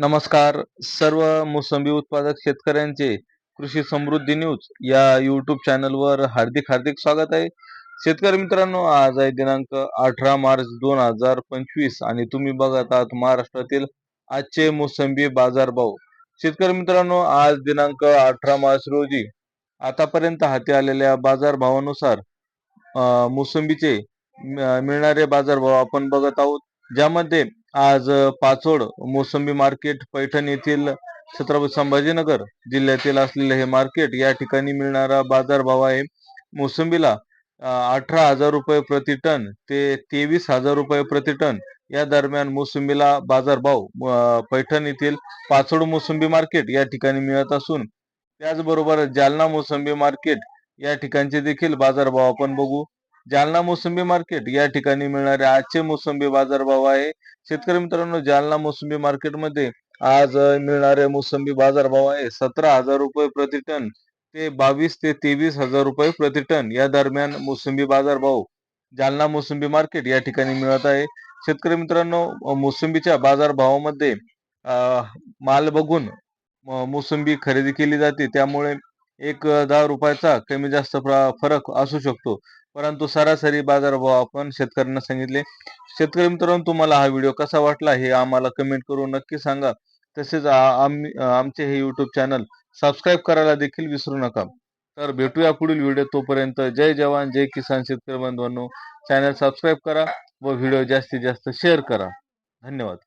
नमस्कार. सर्व मोसंबी उत्पादक शेतकऱ्यांचे कृषी समृद्धी न्यूज या युट्यूब चॅनलवर हार्दिक हार्दिक स्वागत आहे. शेतकरी मित्रांनो आज आहे दिनांक अठरा मार्च दोन हजार पंचवीस आणि तुम्ही बघत आहात महाराष्ट्रातील आजचे मोसंबी बाजारभाव. शेतकरी मित्रांनो आज दिनांक अठरा मार्च रोजी आतापर्यंत हाती आलेल्या बाजारभावानुसार भावानुसार मोसंबीचे मिळणारे बाजारभाव आपण बघत आहोत. ज्यामध्ये आज पाचोड मोसंबी मार्केट पैठण येथील छत्रपती संभाजीनगर जिल्ह्यातील असलेले हे मार्केट या ठिकाणी मिळणारा बाजारभाव आहे. मोसंबीला अठरा हजार रुपये प्रति टन ते तेवीस हजार रुपये प्रति टन या दरम्यान मोसंबीला बाजारभाव पैठण येथील पाचोड मोसंबी मार्केट या ठिकाणी मिळत असून त्याचबरोबर जालना मोसंबी मार्केट या ठिकाणचे देखील बाजारभाव आपण बघू. जालना मोसंबी मार्केट या ठिकाणी मिळणारे आजचे मोसंबी बाजारभाव आहे. शेतकरी मित्रांनो जालना मोसंबी मार्केटमध्ये आज मिळणारे मोसंबी बाजारभाव आहे सतरा हजार रुपये प्रति टन ते बावीस ते तेवीस हजार रुपये प्रति टन या दरम्यान मोसंबी बाजारभाव जालना मोसंबी मार्केट या ठिकाणी मिळत आहे. शेतकरी मित्रांनो मोसंबीच्या बाजारभावामध्ये माल बघून मोसंबी खरेदी केली जाते. त्यामुळे एक दहा रुपयाचा कमी जास्त फरक असू शकतो. परंतु सरासरी बाजारभाव आपण शेतकऱ्यांना सांगितले. शेतकरी मित्रांनो तुम्हाला हा व्हिडिओ कसा वाटला हे आम्हाला कमेंट करून नक्की सांगा. तसेच आम्ही आमचे हे यूट्यूब चॅनल सबस्क्राईब करायला देखील विसरू नका. तर भेटूया पुढील व्हिडिओ तोपर्यंत. जय जवान जय किसान शेतकरी बांधवांनो चॅनल सबस्क्राईब करा व व्हिडिओ जास्तीत जास्त शेअर करा. धन्यवाद.